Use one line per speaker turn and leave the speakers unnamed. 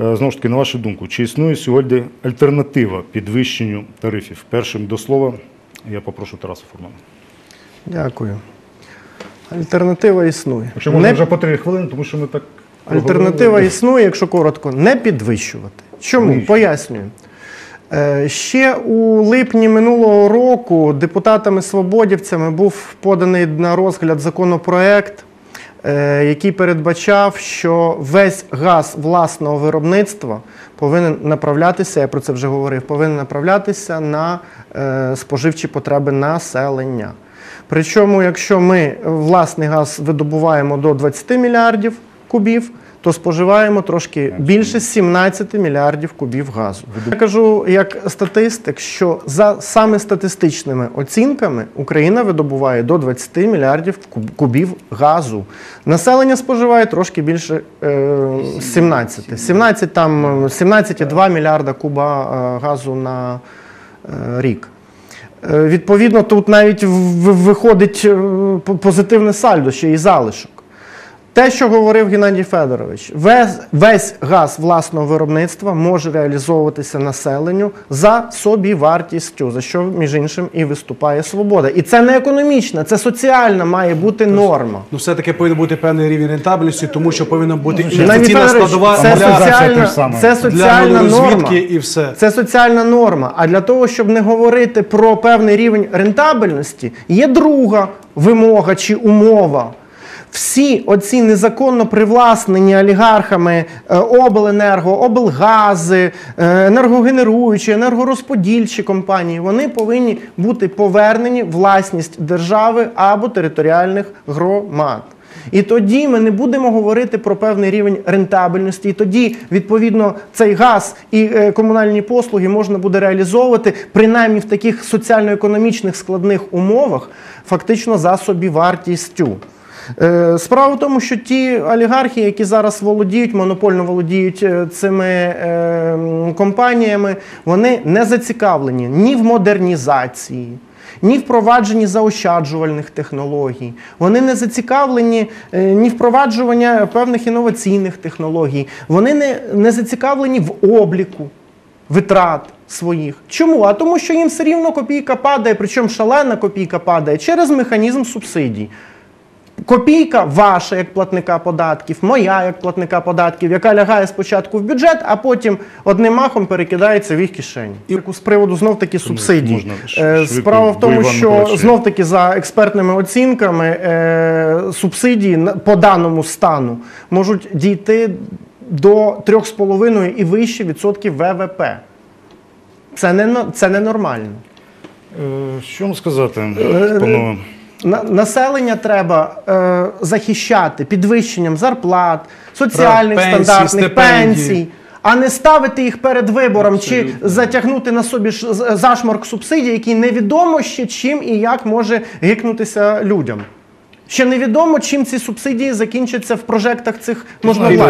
Е, Знову ж таки, на вашу думку, чи існує сьогодні альтернатива підвищенню тарифів? Першим до слова я попрошу Тараса Фурмана.
Дякую. Альтернатива існує.
Якщо можна
Не-
вже по три хвилини, тому що ми так.
Альтернатива існує, якщо коротко, не підвищувати. Чому? Пояснюю. Е, Ще у липні минулого року депутатами-свободівцями був поданий на розгляд законопроект, який передбачав, що весь газ власного виробництва повинен направлятися, я про це вже говорив, повинен направлятися на е, споживчі потреби населення. Причому, якщо ми власний газ видобуваємо до 20 мільярдів кубів, то споживаємо трошки більше 17 мільярдів кубів газу. Я кажу як статистик, що за саме статистичними оцінками Україна видобуває до 20 мільярдів кубів газу. Населення споживає трошки більше е, 17. 17 там е, 17,2 мільярда куба е, газу на е, рік. Е, Відповідно, тут навіть виходить е, позитивне сальдо, ще і залишок. Те, що говорив Геннадій Федорович, весь, весь газ власного виробництва може реалізовуватися населенню за собівартістю, за що, між іншим, і виступає свобода. І це не економічна, це соціальна має бути норма.
Ну, все-таки повинен бути певний рівень рентабельності, тому що повинна бути інвестиційна складова
це
для,
соціальна,
те ж саме.
для
норма.
і все.
Це соціальна норма. А для того, щоб не говорити про певний рівень рентабельності, є друга вимога чи умова. Всі оці незаконно привласнені олігархами е, обленерго, облгази, е, енергогенеруючі, енергорозподільчі компанії, вони повинні бути повернені власність держави або територіальних громад. І тоді ми не будемо говорити про певний рівень рентабельності. І тоді, відповідно, цей газ і е, комунальні послуги можна буде реалізовувати принаймні в таких соціально-економічних складних умовах, фактично за собівартістю. Е, Справа в тому, що ті олігархи, які зараз володіють, монопольно володіють е, цими е, компаніями, вони не зацікавлені ні в модернізації, ні впровадженні заощаджувальних технологій. Вони не зацікавлені ні впроваджування певних інноваційних технологій. Вони не, не зацікавлені в обліку витрат своїх. Чому? А тому, що їм все рівно копійка падає, причому шалена копійка падає через механізм субсидій. Копійка ваша як платника податків, моя як платника податків, яка лягає спочатку в бюджет, а потім одним махом перекидається в їх кишені. І з приводу знов таки субсидій.
можна
Е, Справа в тому, що знов таки за експертними оцінками е, субсидії по даному стану можуть дійти до 3,5 і вище відсотків ВВП. Це не, це ненормально.
Е, Що вам сказати, панове?
На- Населення треба е, захищати підвищенням зарплат, соціальних
Пенсій,
стандартних
стипендій.
пенсій, а не ставити їх перед вибором чи затягнути на собі зашморк субсидій, який невідомо ще чим і як може гикнутися людям. Ще невідомо, чим ці субсидії закінчаться в прожектах цих можновладців.